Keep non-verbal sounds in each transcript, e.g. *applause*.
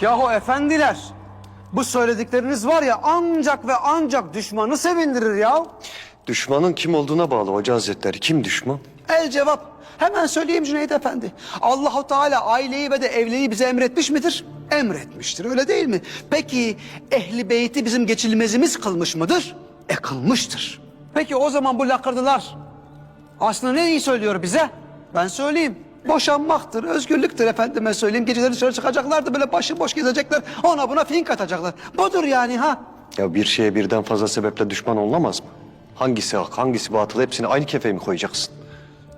Yahu efendiler, bu söyledikleriniz var ya ancak ve ancak düşmanı sevindirir ya. Düşmanın kim olduğuna bağlı Hoca Hazretleri. Kim düşman? El cevap. Hemen söyleyeyim Cüneyt Efendi. Allahu Teala aileyi ve de evliliği bize emretmiş midir? Emretmiştir öyle değil mi? Peki ehli beyti bizim geçilmezimiz kılmış mıdır? E kılmıştır. Peki o zaman bu lakırdılar aslında ne iyi söylüyor bize? Ben söyleyeyim. Boşanmaktır, özgürlüktür efendime söyleyeyim. Geceleri dışarı çıkacaklar da böyle başıboş gezecekler. Ona buna fink atacaklar. Budur yani ha. Ya bir şeye birden fazla sebeple düşman olunamaz mı? Hangisi hak, hangisi batıl hepsini aynı kefeye mi koyacaksın?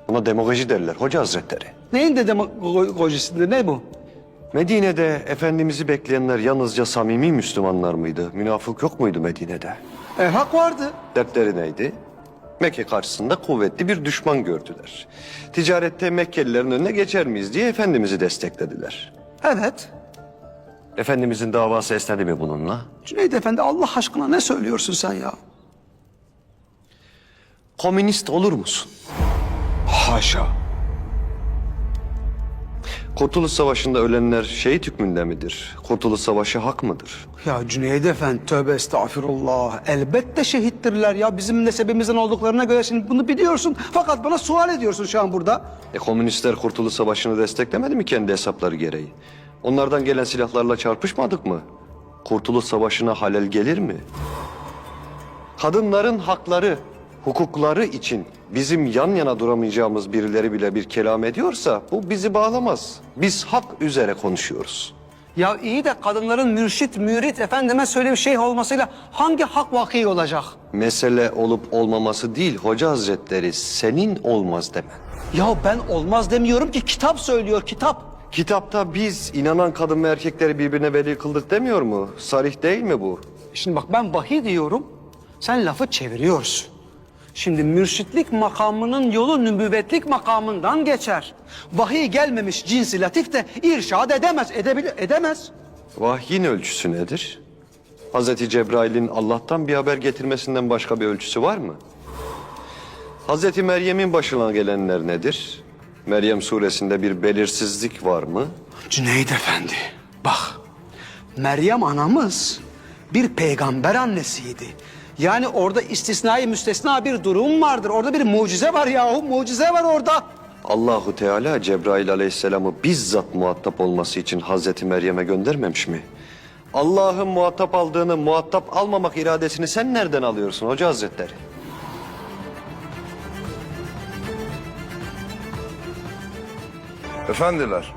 Buna demagoji derler Hoca Hazretleri. Neyin de demagojisinde ne bu? Medine'de Efendimiz'i bekleyenler yalnızca samimi Müslümanlar mıydı? Münafık yok muydu Medine'de? E hak vardı. Dertleri neydi? Mekke karşısında kuvvetli bir düşman gördüler. Ticarette Mekkelilerin önüne geçer miyiz diye Efendimiz'i desteklediler. Evet. Efendimizin davası esnedi mi bununla? Cüneyt Efendi Allah aşkına ne söylüyorsun sen ya? Komünist olur musun? Haşa. Kurtuluş Savaşı'nda ölenler şehit hükmünde midir? Kurtuluş Savaşı hak mıdır? Ya Cüneyt Efendi tövbe estağfirullah. Elbette şehittirler ya bizim nesebimizden olduklarına göre şimdi bunu biliyorsun. Fakat bana sual ediyorsun şu an burada. E komünistler Kurtuluş Savaşı'nı desteklemedi mi kendi hesapları gereği? Onlardan gelen silahlarla çarpışmadık mı? Kurtuluş Savaşı'na halel gelir mi? Kadınların hakları, hukukları için bizim yan yana duramayacağımız birileri bile bir kelam ediyorsa bu bizi bağlamaz. Biz hak üzere konuşuyoruz. Ya iyi de kadınların mürşit, mürit efendime söyle bir şey olmasıyla hangi hak vaki olacak? Mesele olup olmaması değil Hoca Hazretleri senin olmaz demen. Ya ben olmaz demiyorum ki kitap söylüyor kitap. Kitapta biz inanan kadın ve erkekleri birbirine veli kıldık demiyor mu? Sarih değil mi bu? Şimdi bak ben vahiy diyorum, sen lafı çeviriyorsun. Şimdi mürşitlik makamının yolu nübüvvetlik makamından geçer. Vahiy gelmemiş cinsi latif de irşad edemez, edebilir, edemez. Vahyin ölçüsü nedir? Hazreti Cebrail'in Allah'tan bir haber getirmesinden başka bir ölçüsü var mı? Hazreti Meryem'in başına gelenler nedir? Meryem suresinde bir belirsizlik var mı? Cüneyt Efendi, bak Meryem anamız bir peygamber annesiydi. Yani orada istisnai müstesna bir durum vardır. Orada bir mucize var yahu, mucize var orada. Allahu Teala Cebrail aleyhisselamı bizzat muhatap olması için Hazreti Meryem'e göndermemiş mi? Allah'ın muhatap aldığını muhatap almamak iradesini sen nereden alıyorsun Hoca Hazretleri? Efendiler,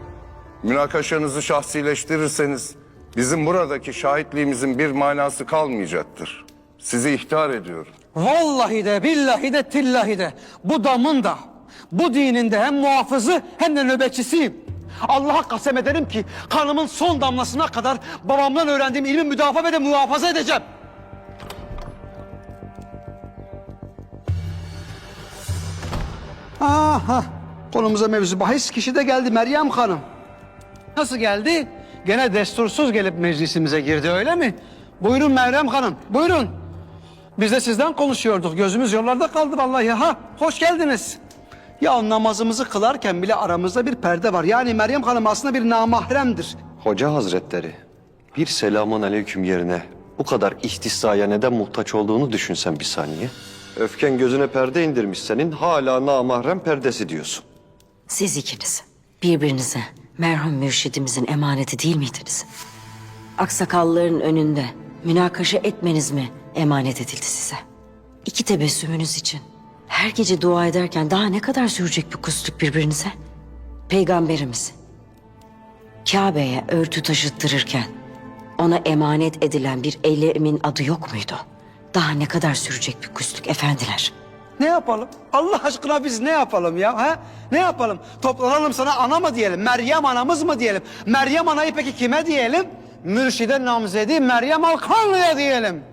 münakaşanızı şahsileştirirseniz bizim buradaki şahitliğimizin bir manası kalmayacaktır. Sizi ihtar ediyorum. Vallahi de billahi de tillahi de bu damın da bu dinin de hem muhafızı hem de nöbetçisiyim. Allah'a kasem ederim ki kanımın son damlasına kadar babamdan öğrendiğim ilmi müdafaa ve de muhafaza edeceğim. Aha, konumuza mevzu bahis kişi de geldi Meryem Hanım. Nasıl geldi? Gene destursuz gelip meclisimize girdi öyle mi? Buyurun Meryem Hanım, buyurun. Biz de sizden konuşuyorduk. Gözümüz yollarda kaldı vallahi. Ha, hoş geldiniz. Ya namazımızı kılarken bile aramızda bir perde var. Yani Meryem Hanım aslında bir namahremdir. Hoca Hazretleri bir selamun aleyküm yerine bu kadar ihtisaya neden muhtaç olduğunu düşünsen bir saniye. Öfken gözüne perde indirmiş senin hala namahrem perdesi diyorsun. Siz ikiniz birbirinize merhum mürşidimizin emaneti değil miydiniz? Aksakallıların önünde münakaşa etmeniz mi emanet edildi size? İki tebessümünüz için her gece dua ederken daha ne kadar sürecek bir kustuk birbirinize? Peygamberimiz Kabe'ye örtü taşıttırırken ona emanet edilen bir eylemin adı yok muydu? Daha ne kadar sürecek bir kustuk efendiler? Ne yapalım? Allah aşkına biz ne yapalım ya? Ha? Ne yapalım? Toplanalım sana ana mı diyelim? Meryem anamız mı diyelim? Meryem anayı peki kime diyelim? Mürşide namzedi Meryem Alkanlı'ya diyelim.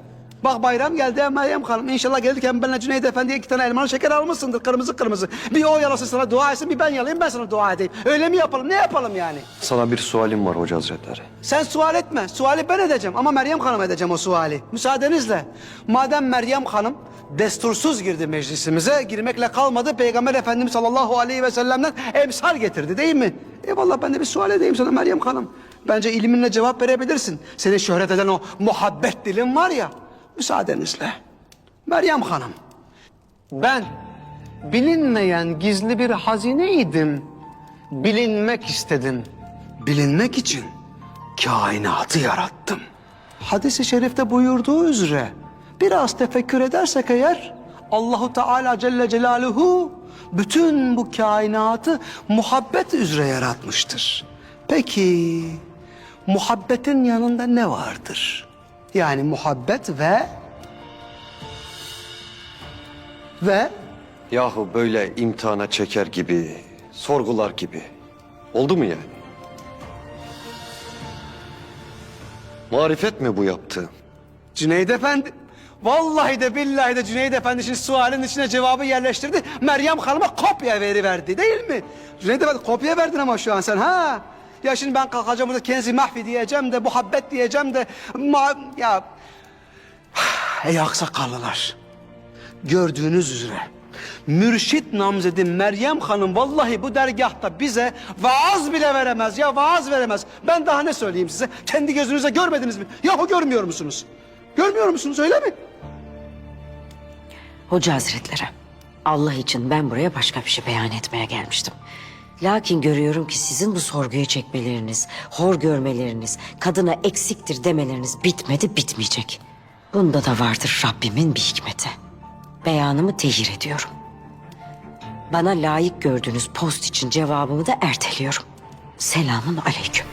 Bak bayram geldi Meryem Hanım. İnşallah gelirken benimle Cüneyt Efendi'ye iki tane elmalı şeker almışsındır kırmızı kırmızı. Bir o yalasın sana dua etsin bir ben yalayayım ben sana dua edeyim. Öyle mi yapalım? Ne yapalım yani? Sana bir sualim var Hoca Hazretleri. Sen sual etme. Suali ben edeceğim ama Meryem Hanım edeceğim o suali. Müsaadenizle. Madem Meryem Hanım destursuz girdi meclisimize, girmekle kalmadı. Peygamber Efendimiz sallallahu aleyhi ve sellem'den emsal getirdi değil mi? Eyvallah ben de bir sual edeyim sana Meryem Hanım. Bence ilminle cevap verebilirsin. Seni şöhret eden o muhabbet dilin var ya. Müsaadenizle. Meryem Hanım. Ben bilinmeyen gizli bir hazineydim. Bilinmek istedim. Bilinmek için kainatı yarattım. Hadis-i şerifte buyurduğu üzere biraz tefekkür edersek eğer Allahu Teala Celle Celaluhu bütün bu kainatı muhabbet üzere yaratmıştır. Peki muhabbetin yanında ne vardır? Yani muhabbet ve ve Yahu böyle imtihana çeker gibi, sorgular gibi. Oldu mu yani? Marifet mi bu yaptığın? Cüneyt Efendi. Vallahi de billahi de Cüneyt Efendi şimdi sualin içine cevabı yerleştirdi. Meryem Hanım'a kopya veriverdi değil mi? Cüneyt Efendi kopya verdin ama şu an sen ha? Ya şimdi ben kalkacağım burada kenzi mahvi diyeceğim de muhabbet diyeceğim de ma ya *sighs* ey aksakallılar. Gördüğünüz üzere mürşit namzedi Meryem Hanım vallahi bu dergahta bize vaaz bile veremez ya vaaz veremez. Ben daha ne söyleyeyim size? Kendi gözünüze görmediniz mi? Yahu görmüyor musunuz? Görmüyor musunuz öyle mi? Hoca Hazretleri, Allah için ben buraya başka bir şey beyan etmeye gelmiştim. Lakin görüyorum ki sizin bu sorguya çekmeleriniz, hor görmeleriniz, kadına eksiktir demeleriniz bitmedi, bitmeyecek. Bunda da vardır Rabbimin bir hikmeti. Beyanımı tehir ediyorum. Bana layık gördüğünüz post için cevabımı da erteliyorum. Selamun aleyküm.